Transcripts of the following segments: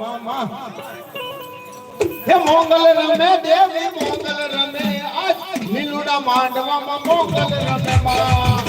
મામા. હે મોગલ રમે દેવી મોગલ રમે આજ. લીલુડા માંડવામાં મોગલ રમે માં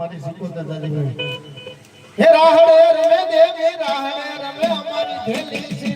મારી સિકોતર દાદી હે રાહડે રમે દેવી રાહડે રમે અમારી થેલી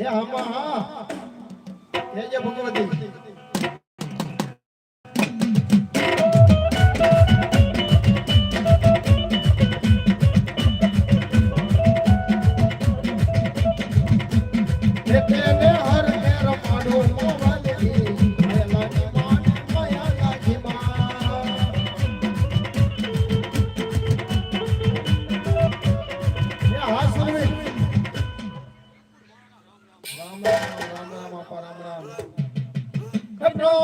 એ આમાં હા. એ જે ભગવતી. હર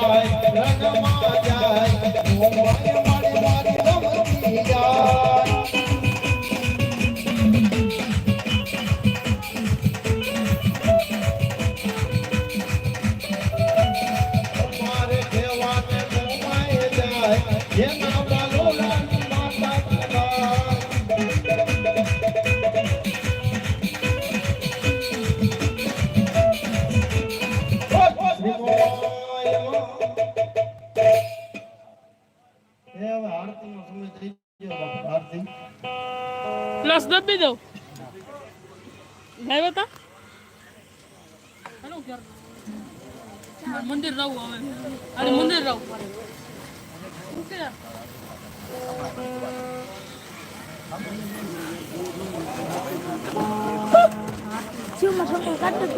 જાય. મારે પ્લસ દબી દઉં લાવ્યા હતા હાલો ક્યાર. મંદિર રહું હવે અરે મંદિર રહું શું કે? શિવમાં છોકરો કાઢતો